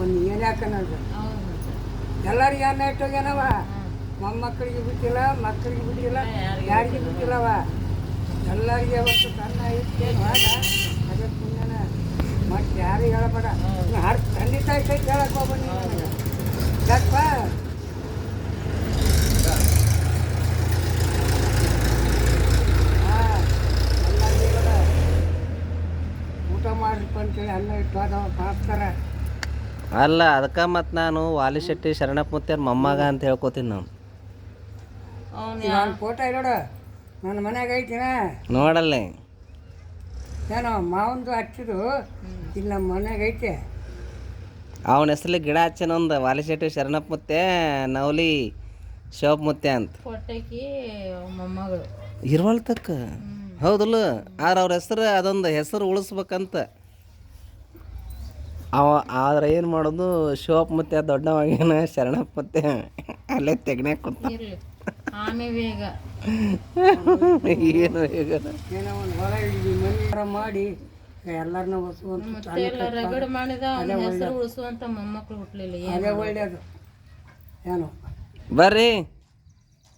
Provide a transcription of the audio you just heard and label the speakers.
Speaker 1: ಒಂದು ಏನು ಯಾಕನ್ನೋದು ಎಲ್ಲರಿಗೆ ಅನ್ನ ಇಟ್ಟೋಗ್ಯಾನವ ಮೊಮ್ಮಕ್ಕಳಿಗೆ ಬಿಟ್ಟಿಲ್ಲ, ಮಕ್ಕಳಿಗೆ ಬಿಟ್ಟಿಲ್ಲ, ಯಾರಿಗೆ ಬಿಟ್ಟಿಲ್ಲವ? ಎಲ್ಲರಿಗೆ ಅವತ್ತು ತನ್ನ ಇಟ್ಟೇನು ಅದೇ ಪುಣ್ಯನ. ಮತ್ತೆ ಯಾರು ಹೇಳಬೇಡ. ಹರ್ ಖಂಡಿತ ಕೈ ಕೇಳಕ್ಕೆ ಹೋಗ್ಬನ್ನಿ ಯಾಕಪ್ಪ? ಊಟ ಮಾಡ್ರಿಪ್ಪ ಅಂತೇಳಿ ಅನ್ನ ಇಟ್ಟು ಅದಾವ ಪಾಸ್ತಾರ.
Speaker 2: ಅಲ್ಲ ಅದಕ್ಕೆ ಮತ್ತು ನಾನು ವಾಲಿ ಶೆಟ್ಟಿ ಶರಣಪ್ಪ ಮುತ್ಯಾರ ಮೊಮ್ಮಗ ಅಂತ ಹೇಳ್ಕೊತೀನಿ ನಾನು.
Speaker 1: ನಾನು ಫೋಟೋ ನೋಡು ನನ್ನ ಮನ್ಯಾಗ ಐತಿನ
Speaker 2: ನೋಡಲ್ಲ.
Speaker 1: ಏನೋ ಮಾವಂದು ಹಚ್ಚಿದು. ಇಲ್ಲಿ ನಮ್ಮ ಮನ್ಯಾಗ ಐತೆ.
Speaker 2: ಅವನ ಹೆಸರಲ್ಲಿ ಗಿಡ ಹಚ್ಚನೊಂದು ವಾಲಿ ಶೆಟ್ಟಿ ಶರಣಪ್ಪ ಮುತ್ತೆ ನವಲಿ ಶೋಪ್ ಮುತ್ತೆ ಅಂತ.
Speaker 3: ಫೋಟೋಕಿ ಮೊಮ್ಮಗಳು.
Speaker 2: ಇರ್ವಲ್ತಕ್ಕ. ಹೌದಲ್ಲ ಆದ್ರೆ ಅವ್ರ ಹೆಸರು ಅದೊಂದು ಹೆಸರು ಉಳಿಸ್ಬೇಕಂತ. ಅವ ಆದ್ರೆ ಏನು ಮಾಡೋದು? ಶಿವಪ್ಪ ಮತ್ತೆ ದೊಡ್ಡವಾಗೇನ ಶರಣಪ್ಪ ಮತ್ತೆ ಅಲ್ಲೇ ತೆಗ್ನೆ ಕೂತ ಏನು ಈಗ
Speaker 1: ಏನೋ ಒಂದು ಹೊಲ ಇಲ್ಲಿ ಮನೆ ಮಾಡಿ ಎಲ್ಲರನ್ನ ಹೊಸುವಂತ
Speaker 3: ಮತ್ತೆ ಎಲ್ಲ ರಗಡ್ ಮಾಡಿದ ಹೆಸರು ಉಳಿಸುವಂತ ಮೊಮ್ಮಕ್ಳು ಹುಟ್ಟಲಿಲ್ಲ ಏನ್
Speaker 1: ಅದೇ ಒಳ್ಳೇದು. ಏನೋ?
Speaker 2: ಬರ್ರಿ.